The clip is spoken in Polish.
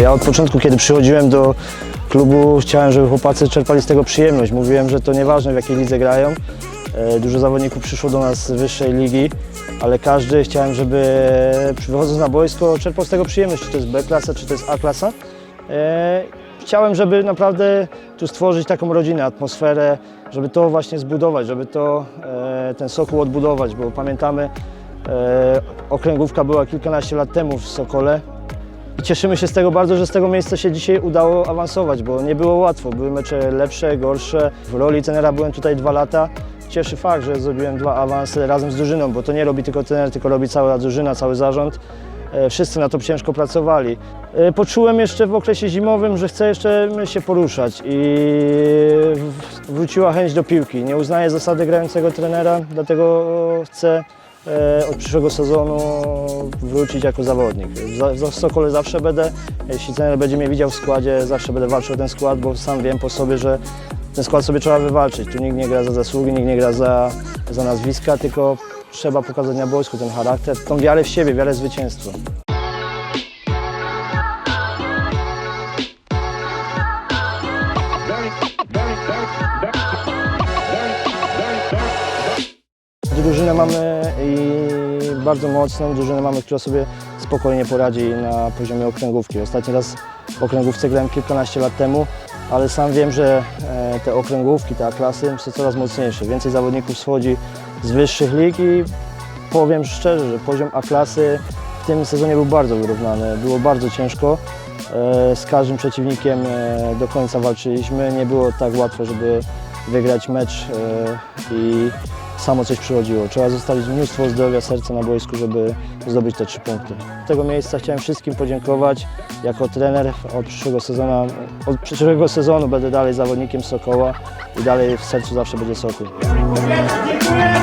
Ja od początku, kiedy przychodziłem do klubu, chciałem, żeby chłopacy czerpali z tego przyjemność. Mówiłem, że to nieważne w jakiej lidze grają. E, Dużo zawodników przyszło do nas z wyższej ligi, ale każdy chciałem, żeby wychodząc na boisko czerpał z tego przyjemność, czy to jest B klasa, czy to jest A klasa. E, Chciałem, żeby naprawdę tu stworzyć taką rodzinę, atmosferę, żeby to właśnie zbudować, żeby to, e, ten Sokół odbudować, bo pamiętamy, okręgówka była kilkanaście lat temu w Sokole, cieszymy się z tego bardzo, że z tego miejsca się dzisiaj udało awansować, bo nie było łatwo. Były mecze lepsze, gorsze. W roli trenera byłem tutaj dwa lata. Cieszy fakt, że zrobiłem dwa awanse razem z drużyną, bo to nie robi tylko trener, tylko robi cała drużyna, cały zarząd. E, Wszyscy na to ciężko pracowali. E, Poczułem jeszcze w okresie zimowym, że chcę jeszcze się poruszać i wróciła chęć do piłki. Nie uznaję zasady grającego trenera, dlatego chcę e, od przyszłego sezonu wrócić jako zawodnik. Za- za- W Sokole zawsze będę, jeśli trener będzie mnie widział w składzie, zawsze będę walczył o ten skład, bo sam wiem po sobie, że ten skład sobie trzeba wywalczyć. Tu nikt nie gra za zasługi, nikt nie gra za, za nazwiska, tylko trzeba pokazać na boisku ten charakter, tą wiarę w siebie, wiarę w zwycięstwo. Drużynę mamy i bardzo mocną, drużynę mamy, która sobie spokojnie poradzi na poziomie okręgówki. Ostatni raz w okręgówce grałem kilkanaście lat temu, ale sam wiem, że e, te okręgówki, te A-klasy są coraz mocniejsze. Więcej zawodników schodzi z wyższych lig i powiem szczerze, że poziom A-klasy w tym sezonie był bardzo wyrównany. Było bardzo ciężko. E, Z każdym przeciwnikiem e, do końca walczyliśmy. Nie było tak łatwo, żeby wygrać mecz i samo coś przychodziło. Trzeba zostawić mnóstwo zdrowia, serca na boisku, żeby zdobyć te trzy punkty. Z tego miejsca chciałem wszystkim podziękować. Jako trener od przyszłego sezonu, od przyszłego sezonu będę dalej zawodnikiem Sokoła i dalej w sercu zawsze będzie Sokół. Dziękuję! Dziękuję!